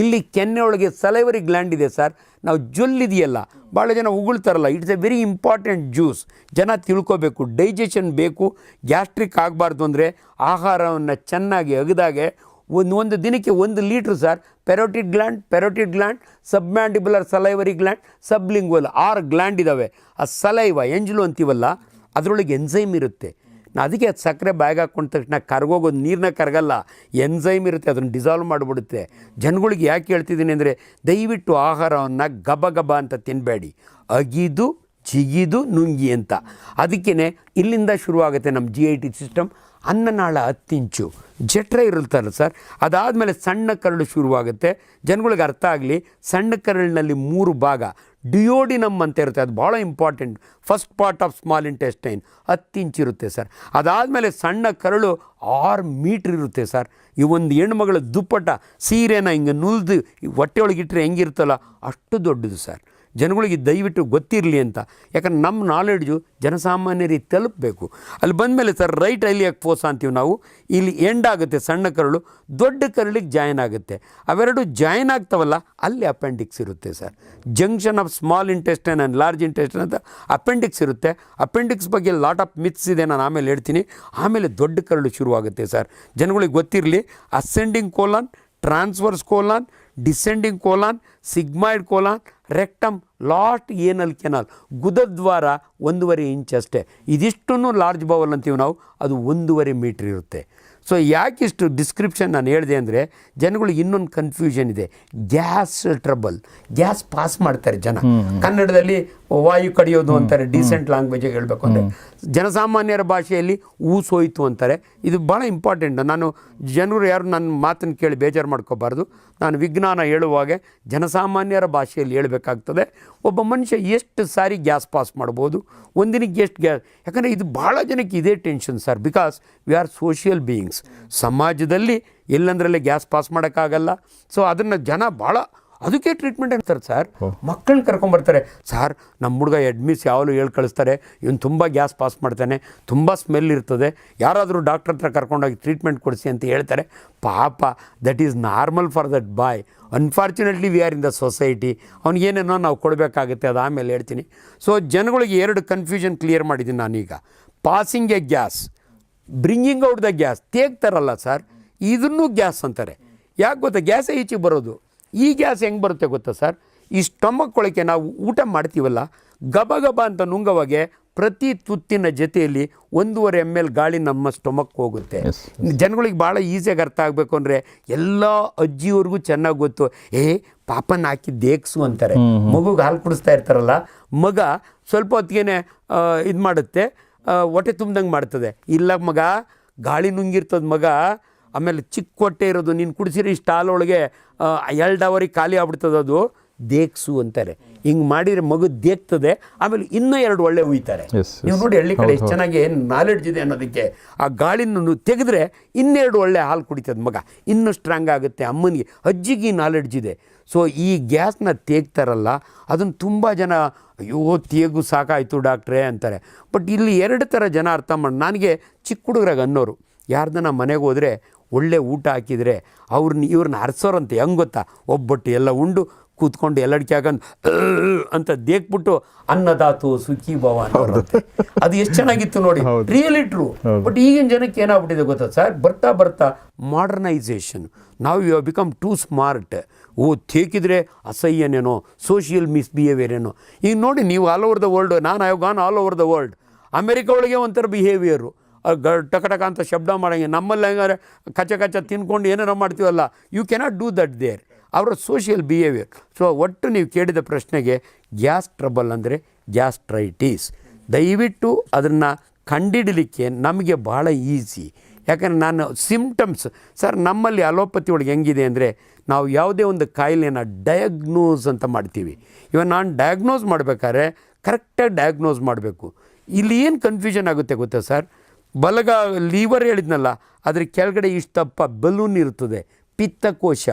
ಇಲ್ಲಿ ಕೆನ್ನೆಯೊಳಗೆ salivary gland ಇದೆ ಸರ್. ನಾವು ಜೊಲ್ಲಿದೆಯಲ್ಲ ಭಾಳ ಜನ ಉಗುಳ್ತಾರಲ್ಲ, it's a very important juice. ಜನ ತಿಳ್ಕೊಬೇಕು, ಡೈಜೆಷನ್ ಬೇಕು, ಗ್ಯಾಸ್ಟ್ರಿಕ್ ಆಗಬಾರ್ದು ಅಂದರೆ ಆಹಾರವನ್ನು ಚೆನ್ನಾಗಿ ಅಗದಾಗೆ ಒಂದು ಒಂದು ದಿನಕ್ಕೆ ಒಂದು litre sir, parotid gland parotid gland submandibular salivary gland, sublingual ಆರು ಗ್ಲ್ಯಾಂಡ್ ಇದ್ದಾವೆ ಆ ಸಲೈವ, ಎಂಜಲು ಅಂತೀವಲ್ಲ, ಅದರೊಳಗೆ ಎನ್ಸೈಮ್ ಇರುತ್ತೆ. ಅದಕ್ಕೆ ಅದು ಸಕ್ಕರೆ ಬ್ಯಾಗ್ ಹಾಕೊಂಡ ತಕ್ಷಣ ಕರ್ಗೋಗೋದು ನೀರನ್ನ ಕರಗಲ್ಲ ಎನ್ಸೈಮ್ ಇರುತ್ತೆ, ಅದನ್ನು ಡಿಸಾಲ್ವ್ ಮಾಡಿಬಿಡುತ್ತೆ. ಜನಗಳಿಗೆ ಯಾಕೆ ಹೇಳ್ತಿದ್ದೀನಿ ಅಂದರೆ, ದಯವಿಟ್ಟು ಆಹಾರವನ್ನು ಗಬ ಗಬ ಅಂತ ತಿನ್ನಬೇಡಿ ಅಗಿದು ಜಿಗಿದು ನುಂಗಿ ಅಂತ. ಅದಕ್ಕೇ ಇಲ್ಲಿಂದ ಶುರುವಾಗುತ್ತೆ ನಮ್ಮ ಜಿ ಐ ಟಿ ಸಿಸ್ಟಮ್ ಅನ್ನನಾಳ ಹತ್ತಿಂಚು ಜಠರ ಇರುತ್ತಲ್ಲ ಸರ್, ಅದಾದಮೇಲೆ ಸಣ್ಣ ಕರಳು ಶುರುವಾಗುತ್ತೆ. ಜನಗಳಿಗೆ ಅರ್ಥ ಆಗಲಿ, ಸಣ್ಣ ಕರಳಿನಲ್ಲಿ ಮೂರು ಭಾಗ. ಡಿಯೋಡಿನಮ್ ಅಂತ ಇರುತ್ತೆ. ಅದು ಭಾಳ important. First part of small intestine. ಹತ್ತು ಇಂಚ್ ಇರುತ್ತೆ ಸರ್. ಅದಾದಮೇಲೆ ಸಣ್ಣ ಕರಳು ಆರು ಮೀಟ್ರ್ ಇರುತ್ತೆ ಸರ್. ಈ ಒಂದು ಹೆಣ್ಮಗಳ ದುಪ್ಪಟ ಸೀರೆನ ಹಿಂಗೆ ನುಲ್ದು ಹೊಟ್ಟೆ ಒಳಗಿಟ್ರೆ ಹೆಂಗಿರುತ್ತಲ್ಲ? ಅಷ್ಟು ದೊಡ್ಡದು ಸರ್. ಜನಗಳಿಗೆ ದಯವಿಟ್ಟು ಗೊತ್ತಿರಲಿ ಅಂತ. ಯಾಕಂದ್ರೆ ನಮ್ಮ ನಾಲೆಡ್ಜು ಜನಸಾಮಾನ್ಯರಿಗೆ ತಲುಪಬೇಕು. ಅಲ್ಲಿ ಬಂದಮೇಲೆ ಸರ್ ರೈಟ್ ಐಲಿಯಾಕ್ ಫೋಸ ಅಂತೀವಿ ನಾವು? ಇಲ್ಲಿ ಎಂಡ್ ಆಗುತ್ತೆ, ಸಣ್ಣ ಕರಳು, ದೊಡ್ಡ ಕರಳಿಗೆ ಜಾಯಿನ್ ಆಗುತ್ತೆ. ಅವೆರಡು ಜಾಯಿನ್ ಆಗ್ತಾವಲ್ಲ, ಅಲ್ಲಿ ಅಪೆಂಡಿಕ್ಸ್ ಇರುತ್ತೆ sir. Junction of small intestine and large intestine ಅಂತ ಅಪೆಂಡಿಕ್ಸ್ ಇರುತ್ತೆ. ಅಪೆಂಡಿಕ್ಸ್ ಬಗ್ಗೆ ಲಾಟ್ ಆಫ್ ಮಿತ್ಸ್ ಇದೆ, ನಾನು ಆಮೇಲೆ ಹೇಳ್ತೀನಿ. ಆಮೇಲೆ ದೊಡ್ಡ ಕರಳು ಶುರುವಾಗುತ್ತೆ ಸರ್. ಜನಗಳಿಗೆ ಗೊತ್ತಿರಲಿ ascending colon transverse colon descending colon sigmoid colon rectum last anal canal? ಗುದದ್ವಾರ ಒಂದೂವರೆ ಇಂಚ್ ಅಷ್ಟೇ. ಇದಿಷ್ಟನ್ನು ಲಾರ್ಜ್ ಬೌಲ್ ಅಂತೀವಿ ನಾವು, ಅದು ಒಂದೂವರೆ ಮೀಟ್ರ್ ಇರುತ್ತೆ. ಸೊ ಯಾಕಿಷ್ಟು ಡಿಸ್ಕ್ರಿಪ್ಷನ್ ನಾನು ಹೇಳಿದೆ ಅಂದರೆ ಜನಗಳಿಗೆ ಇನ್ನೊಂದು ಕನ್ಫ್ಯೂಷನ್ ಇದೆ. ಗ್ಯಾಸ್ ಟ್ರಬಲ್ ಗ್ಯಾಸ್ ಪಾಸ್ ಮಾಡ್ತಾರೆ ಜನ. ಕನ್ನಡದಲ್ಲಿ ವಾಯು ಕಡಿಯೋದು ಅಂತಾರೆ ಡೀಸೆಂಟ್ ಲ್ಯಾಂಗ್ವೇಜಿಗೆ ಹೇಳಬೇಕು ಅಂದರೆ. ಜನಸಾಮಾನ್ಯರ ಭಾಷೆಯಲ್ಲಿ ಊಸೋಯಿತು ಅಂತಾರೆ. ಇದು ಭಾಳ ಇಂಪಾರ್ಟೆಂಟ್ ನಾನು ಜನರು ಯಾರು ನನ್ನ ಮಾತನ್ನು ಕೇಳಿ ಬೇಜಾರು ಮಾಡ್ಕೋಬಾರ್ದು. ನಾನು ವಿಜ್ಞಾನ ಹೇಳುವಾಗೆ ಜನಸಾಮಾನ್ಯರ ಭಾಷೆಯಲ್ಲಿ ಹೇಳಬೇಕಾಗ್ತದೆ. ಒಬ್ಬ ಮನುಷ್ಯ ಎಷ್ಟು ಸಾರಿ ಗ್ಯಾಸ್ ಪಾಸ್ ಮಾಡ್ಬೋದು? ಒಂದಿನಕ್ಕೆ ಎಷ್ಟು ಗ್ಯಾಸ್ ಯಾಕಂದರೆ ಇದು ಭಾಳ ಜನಕ್ಕೆ ಇದೇ tension sir because we are social beings ಸಮಾಜದಲ್ಲಿ ಎಲ್ಲಂದ್ರಲ್ಲೇ ಗ್ಯಾಸ್ ಪಾಸ್ ಮಾಡೋಕ್ಕಾಗಲ್ಲ. ಸೊ ಅದನ್ನು ಜನ ಭಾಳ ಅದಕ್ಕೆ ಟ್ರೀಟ್ಮೆಂಟ್ ಅಂತಾರೆ ಸರ್ ಮಕ್ಕಳನ್ನ ಕರ್ಕೊಂಬರ್ತಾರೆ ಸರ್ ನಮ್ಮ ಹುಡುಗ ಎಡ್ಮಿಸ್ ಯಾವಾಗಲೂ ಹೇಳಿ ಕಳಿಸ್ತಾರೆ ಇವನು ತುಂಬ ಗ್ಯಾಸ್ ಪಾಸ್ ಮಾಡ್ತಾನೆ ತುಂಬ ಸ್ಮೆಲ್ ಇರ್ತದೆ ಯಾರಾದರೂ ಡಾಕ್ಟ್ರ್ ಹತ್ರ ಕರ್ಕೊಂಡೋಗಿ ಟ್ರೀಟ್ಮೆಂಟ್ ಕೊಡಿಸಿ ಅಂತ ಹೇಳ್ತಾರೆ. ಪಾಪ that is normal for that boy unfortunately we are in the society ಅವ್ನಿಗೇನೇನೋ ನಾವು ಕೊಡಬೇಕಾಗುತ್ತೆ ಅದು ಆಮೇಲೆ ಹೇಳ್ತೀನಿ. ಸೊ ಜನಗಳಿಗೆ ಎರಡು ಕನ್ಫ್ಯೂಷನ್ ಕ್ಲಿಯರ್ ಮಾಡಿದ್ದೀನಿ ನಾನೀಗ. Passing a gas bringing out the gas. ತೇಗ್ತಾರಲ್ಲ sir. ಇದನ್ನು ಗ್ಯಾಸ್ ಅಂತಾರೆ. ಯಾಕೆ ಗೊತ್ತಾ? ಗ್ಯಾಸೇ ಈಚೆಗೆ ಬರೋದು. ಈ ಗ್ಯಾಸ್ ಹೆಂಗೆ ಬರುತ್ತೆ ಗೊತ್ತಾ ಸರ್? ಈ ಸ್ಟಮಕ್ ಒಳಗೆ ನಾವು ಊಟ ಮಾಡ್ತೀವಲ್ಲ ಗಬ ಗಬ ಅಂತ ನುಂಗವಾಗೆ ಪ್ರತಿ ತುತ್ತಿನ ಜೊತೆಯಲ್ಲಿ ಒಂದೂವರೆ ಎಂ ಎಲ್ ಗಾಳಿ ನಮ್ಮ ಸ್ಟೊಮಕ್ ಹೋಗುತ್ತೆ. ಜನಗಳಿಗೆ ಭಾಳ ಈಸಿಯಾಗಿ ಅರ್ಥ ಆಗಬೇಕು ಅಂದರೆ ಎಲ್ಲ ಅಜ್ಜಿಯವ್ರಿಗೂ ಚೆನ್ನಾಗಿ ಗೊತ್ತು. ಏ ಪಾಪನ ಹಾಕಿ ದೇಕ್ಸು ಅಂತಾರೆ. ಮಗುಗೆ ಹಾಲು ಕುಡಿಸ್ತಾ ಇರ್ತಾರಲ್ಲ ಮಗ ಸ್ವಲ್ಪ ಹೊತ್ತಿಗೆ ಇದು ಮಾಡುತ್ತೆ. ಹೊಟ್ಟೆ ತುಂಬ್ದಂಗೆ ಮಾಡ್ತದೆ. ಇಲ್ಲ ಮಗ ಗಾಳಿ ನುಂಗಿರ್ತದ ಮಗ ಆಮೇಲೆ ಚಿಕ್ಕ ಹೊಟ್ಟೆ ಇರೋದು ನೀನು ಕುಡಿಸಿರಿ ಇಷ್ಟು ಹಾಲೊಳಗೆ ಎರಡು ಅವರಿಗೆ ಖಾಲಿ ಆಗ್ಬಿಡ್ತದೆ ಅದು ದೇಕ್ಸು ಅಂತಾರೆ. ಹಿಂಗೆ ಮಾಡಿದರೆ ಮಗು ದೇಕ್ತದೆ ಆಮೇಲೆ ಇನ್ನೂ ಎರಡು ಒಳ್ಳೆ ಉಯ್ತಾರೆ. ನೀವು ನೋಡಿ ಹಳ್ಳಿ ಕಡೆ ಎಷ್ಟು ಚೆನ್ನಾಗಿ ಏನು ನಾಲೆಡ್ಜ್ ಇದೆ ಅನ್ನೋದಕ್ಕೆ ಆ ಗಾಳಿನ ತೆಗೆದ್ರೆ ಇನ್ನೆರಡು ಒಳ್ಳೆ ಹಾಲು ಕುಡಿತದೆ ಮಗ. ಇನ್ನೂ ಸ್ಟ್ರಾಂಗ್ ಆಗುತ್ತೆ. ಅಮ್ಮನಿಗೆ ಅಜ್ಜಿಗೆ ನಾಲೆಡ್ಜ್ ಇದೆ. ಸೊ ಈ ಗ್ಯಾಸ್ನ ತೇಗ್ತಾರಲ್ಲ ಅದನ್ನು ತುಂಬ ಜನ, ಅಯ್ಯೋ, ತೇಗು ಸಾಕಾಯಿತು ಡಾಕ್ಟ್ರೇ ಅಂತಾರೆ. ಬಟ್ ಇಲ್ಲಿ ಎರಡು ಥರ ಜನ ಅರ್ಥ ಮಾಡಿ, ನನಗೆ ಚಿಕ್ಕ ಹುಡುಗ್ರಾಗ ಅನ್ನೋರು, ಯಾರ್ದನ ಮನೆಗೆ ಹೋದರೆ ಒಳ್ಳೆ ಊಟ ಹಾಕಿದರೆ ಅವ್ರನ್ನ ಇವ್ರನ್ನ ಹರ್ಸೋರಂತೆ ಹೆಂಗೆ ಗೊತ್ತಾ? ಒಬ್ಬಟ್ಟು ಎಲ್ಲ ಉಂಡು ಕೂತ್ಕೊಂಡು ಎಲ್ಲಡಿಕೆ ಹಾಕೊಂಡು ಅಂತ ದೇಕ್ಬಿಟ್ಟು ಅನ್ನದಾತು ಸುಖಿ ಭವ ಅದು ಎಷ್ಟು ಚೆನ್ನಾಗಿತ್ತು ನೋಡಿ. ರಿಯಲಿ ಟ್ರೂ ಬಟ್ ಈಗಿನ ಜನಕ್ಕೆ ಏನಾಗ್ಬಿಟ್ಟಿದೆ ಗೊತ್ತಾ ಸರ್? ಬರ್ತಾ ಬರ್ತಾ ಮಾಡರ್ನೈಸೇಷನ್ ನಾವು ಯು ಬಿಕಮ್ ಟೂ ಸ್ಮಾರ್ಟ್ ಓ ತೇಕಿದ್ರೆ ಅಸಹ್ಯನೇನೋ ಸೋಷಿಯಲ್ ಮಿಸ್ಬಿಹೇವಿಯರ್ ಏನೋ ಈಗ ನೋಡಿ ನೀವು ಆಲ್ ಓವರ್ ದ ವರ್ಲ್ಡ್ ನಾನು I gone all over the world America ಒಳಗೆ ಒಂಥರ ಬಿಹೇವಿಯರು ಟಕ ಟಕ ಅಂತ ಶಬ್ದ ಮಾಡಂಗೆ. ನಮ್ಮಲ್ಲಿ ಹೆಂಗಾರೆ ಕಚ್ಚ ಕಚ್ಚ ತಿನ್ಕೊಂಡು ಏನೇನೋ ಮಾಡ್ತೀವಲ್ಲ. You cannot do that there ಅವರ ಸೋಷಿಯಲ್ ಬಿಹೇವಿಯರ್. ಸೊ ಒಟ್ಟು ನೀವು ಕೇಳಿದ ಪ್ರಶ್ನೆಗೆ ಗ್ಯಾಸ್ ಟ್ರಬಲ್ ಅಂದರೆ ಗ್ಯಾಸ್ಟ್ರೈಟಿಸ್. ದಯವಿಟ್ಟು ಅದನ್ನು ಕಂಡಿಡಲಿಕ್ಕೆ ನಮಗೆ ಭಾಳ ಈಸಿ. ಯಾಕಂದರೆ ನಾನು ಸಿಮ್ಟಮ್ಸ್ ಸರ್ ನಮ್ಮಲ್ಲಿ ಅಲೋಪತಿ ಒಳಗೆ ಹೆಂಗಿದೆ ಅಂದರೆ ನಾವು ಯಾವುದೇ ಒಂದು ಕಾಯಿಲೆನ ಡಯಾಗ್ನೋಸ್ ಅಂತ ಮಾಡ್ತೀವಿ. ಇವಾಗ ನಾನು ಡಯಾಗ್ನೋಸ್ ಮಾಡಬೇಕಾದ್ರೆ ಕರೆಕ್ಟಾಗಿ ಡಯಾಗ್ನೋಸ್ ಮಾಡಬೇಕು. ಇಲ್ಲಿ ಏನು ಕನ್ಫ್ಯೂಷನ್ ಆಗುತ್ತೆ ಗೊತ್ತಾ ಸರ್? ಬಲಗ ಲೀವರ್ ಹೇಳಿದ್ನಲ್ಲ ಅದ್ರ ಕೆಳಗಡೆ ಇಷ್ಟಪ್ಪ ಬಲೂನ್ ಇರ್ತದೆ. ಪಿತ್ತಕೋಶ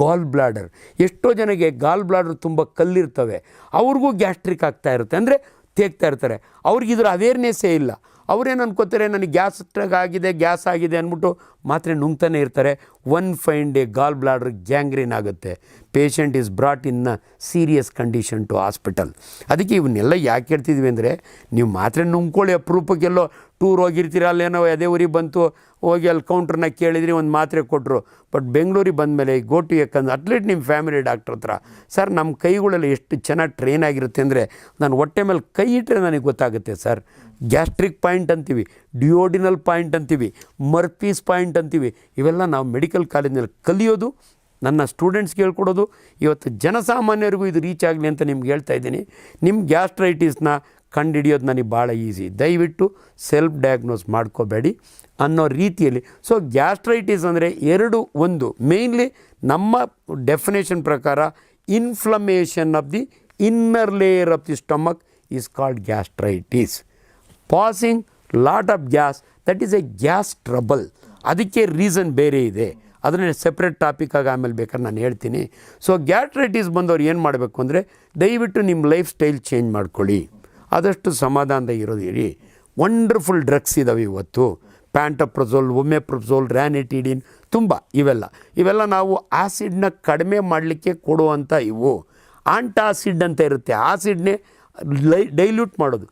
ಗಾಲ್ ಬ್ಲಾಡರ್ ಎಷ್ಟೋ ಜನಗೆ ಗಾಲ್ ಬ್ಲಾಡರ್ ತುಂಬ ಕಲ್ಲಿರ್ತವೆ. ಅವ್ರಿಗೂ ಗ್ಯಾಸ್ಟ್ರಿಕ್ ಆಗ್ತಾ ಇರುತ್ತೆ. ಅಂದರೆ ತೇಗ್ತಾ ಇರ್ತಾರೆ. ಅವ್ರಿಗೆ ಇದ್ರ ಅವೇರ್ನೆಸ್ಸೇ ಇಲ್ಲ. ಅವ್ರೇನು ಅನ್ಕೋತಾರೆ, ನನಗೆ ಗ್ಯಾಸ್ ಆಗಿದೆ ಗ್ಯಾಸ್ ಆಗಿದೆ ಅಂದ್ಬಿಟ್ಟು ಮಾತ್ರೆ ನುಂಗ್ತಾನೆ ಇರ್ತಾರೆ. One fine day gall bladder gangrene ಆಗುತ್ತೆ patient is brought in serious condition to hospital ಅದಕ್ಕೆ ಇವನ್ನೆಲ್ಲ ಯಾಕೆ ಹೇಳ್ತಿದ್ವಿ ಅಂದರೆ, ನೀವು ಮಾತ್ರೆ ನುಂಗ್ಕೊಳ್ಳಿ ಅಪರೂಪಕ್ಕೆಲ್ಲೋ ಟೂರ್ ಹೋಗಿರ್ತೀರ, ಅಲ್ಲೇನೋ ಅದೇ ಊರಿಗೆ ಬಂತು, ಹೋಗಿ ಅಲ್ಲಿ ಕೌಂಟ್ರನ್ನ ಕೇಳಿದ್ರಿ, ಒಂದು ಮಾತ್ರೆ ಕೊಟ್ಟರು ಬಟ್ ಬೆಂಗಳೂರಿಗೆ ಬಂದಮೇಲೆ ಗೋ ಟು ಯಾಕಂದ್ರೆ ಅಟ್ಲೀಸ್ಟ್ ನಿಮ್ಮ ಫ್ಯಾಮಿಲಿ ಡಾಕ್ಟ್ರ್ ಹತ್ರ, ಸರ್ ನಮ್ಮ ಕೈಗಳಲ್ಲಿ ಎಷ್ಟು ಚೆನ್ನಾಗಿ ಟ್ರೈನ್ ಆಗಿರುತ್ತೆ ಅಂದರೆ, ನಾನು ಹೊಟ್ಟೆ ಮೇಲೆ ಕೈ ಇಟ್ಟರೆ ನನಗೆ ಗೊತ್ತಾಗುತ್ತೆ ಸರ್. ಗ್ಯಾಸ್ಟ್ರಿಕ್ ಪಾಯಿಂಟ್ ಅಂತೀವಿ ಡಿಯೋಡಿನಲ್ ಪಾಯಿಂಟ್ ಅಂತೀವಿ ಮರ್ಪೀಸ್ ಪಾಯಿಂಟ್ ಅಂತೀವಿ. ಇವೆಲ್ಲ ನಾವು ಮೆಡಿಕಲ್ ಕಾಲೇಜ್ನಲ್ಲಿ ಕಲಿಯೋದು, ನನ್ನ ಸ್ಟೂಡೆಂಟ್ಸ್ಗೆ ಹೇಳ್ಕೊಡೋದು ಇವತ್ತು ಜನಸಾಮಾನ್ಯರಿಗೂ ಇದು ರೀಚ್ ಆಗಲಿ ಅಂತ ನಿಮ್ಗೆ ಹೇಳ್ತಾ ಇದ್ದೀನಿ. ನಿಮ್ಮ ಗ್ಯಾಸ್ಟ್ರೈಟಿಸ್ನ ಕಂಡುಹಿಡಿಯೋದು ನನಗೆ ಭಾಳ ಈಸಿ. ದಯವಿಟ್ಟು ಸೆಲ್ಫ್ ಡಯಾಗ್ನೋಸ್ ಮಾಡ್ಕೋಬೇಡಿ ಅನ್ನೋ ರೀತಿಯಲ್ಲಿ. ಸೊ, ಗ್ಯಾಸ್ಟ್ರೈಟಿಸ್ ಅಂದರೆ ಎರಡು, ಒಂದು. ಮೇಯ್ನ್ಲಿ ನಮ್ಮ ಡೆಫಿನೇಷನ್ ಪ್ರಕಾರ inflammation of the inner layer of the stomach is called gastritis passing lot of gas that is a gas trouble ಅದಕ್ಕೆ ರೀಸನ್ ಬೇರೆ ಇದೆ. ಅದನ್ನೇ ಸೆಪ್ರೇಟ್ ಟಾಪಿಕಾಗಿ ಆಮೇಲೆ ಬೇಕಾದ್ರೆ ನಾನು ಹೇಳ್ತೀನಿ. ಸೊ ಗ್ಯಾಸ್ಟ್ರೈಟಿಸ್ ಬಂದವ್ರು ಏನು ಮಾಡಬೇಕು ಅಂದರೆ ದಯವಿಟ್ಟು ನಿಮ್ಮ ಲೈಫ್ ಸ್ಟೈಲ್ ಚೇಂಜ್ ಮಾಡ್ಕೊಳ್ಳಿ. ಆದಷ್ಟು ಸಮಾಧಾನದ ಇರೋದಿರಿ. ವಂಡರ್ಫುಲ್ ಡ್ರಗ್ಸ್ ಇದ್ದಾವೆ ಇವತ್ತು. ಪ್ಯಾಂಟಪ್ರಸೋಲ್ ಒಮೆಪ್ರಸೋಲ್ ರ್ಯಾನಿಟಿಡಿನ್ ತುಂಬ ಇವೆಲ್ಲ. ಇವೆಲ್ಲ ನಾವು ಆಸಿಡ್ನ ಕಡಿಮೆ ಮಾಡಲಿಕ್ಕೆ ಕೊಡುವಂಥ ಇವು. ಆಂಟಾಸಿಡ್ ಅಂತ ಇರುತ್ತೆ. ಆಸಿಡ್ನೇ ಲೈ ಡೈಲ್ಯೂಟ್ ಮಾಡೋದು.